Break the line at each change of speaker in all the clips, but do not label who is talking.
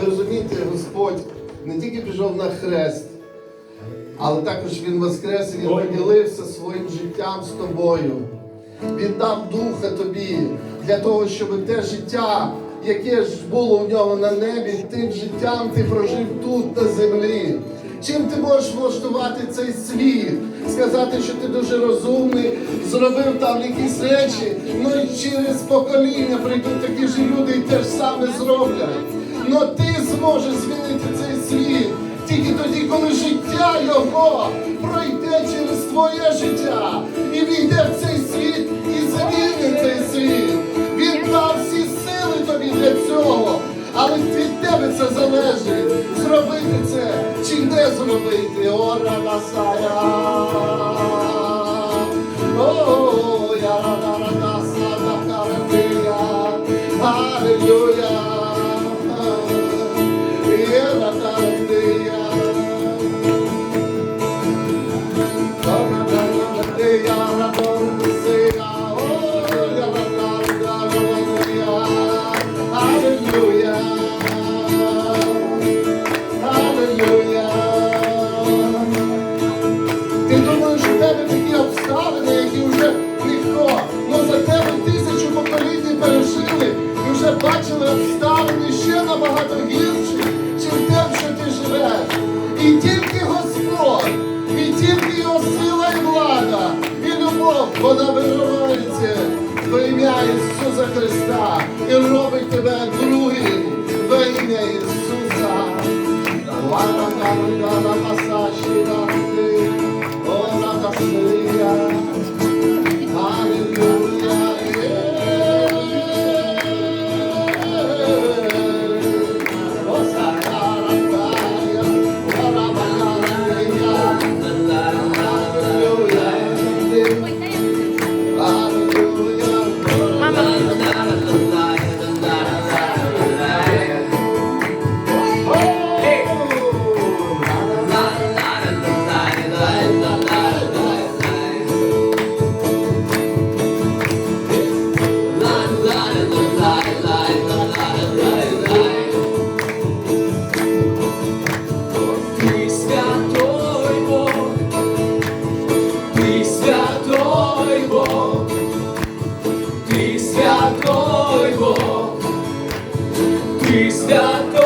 Ви розумієте, Господь не тільки пішов на хрест, але також Він воскрес і Він поділився своїм життям з тобою. Він дав духа тобі для того, щоб те життя, яке ж було в нього на небі, тим життям ти прожив тут на землі. Чим ти можеш влаштувати цей світ? Сказати, що ти дуже розумний, зробив там якісь речі, ну і через покоління прийдуть такі ж люди і те ж саме зроблять. Ну ти зможеш змінити цей світ тільки тоді, коли життя його пройде через твоє життя і війде в цей світ і змінить цей світ. Він дав всі сили тобі для цього. Але від тебе це залежить. Зробити це чи не зробити. Ора Масая. О, я рада рада сада каратия. Аллилуйя. Бачили обставини ще набагато гірші, чим те, що ти живеш. І тільки Господь, і тільки його сила і влада, і любов, вона виривається во ім'я Ісуса Христа і робить тебе
ти святой Бог, ти святой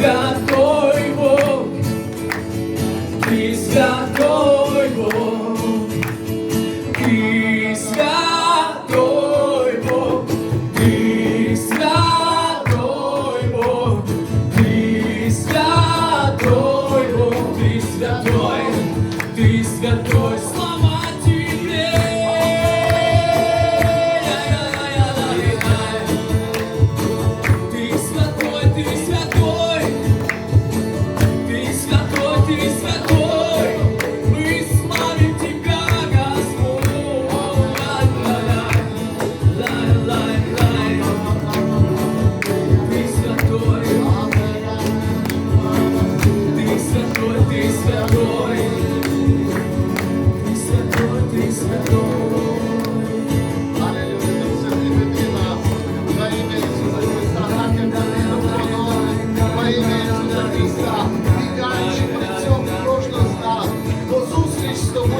God.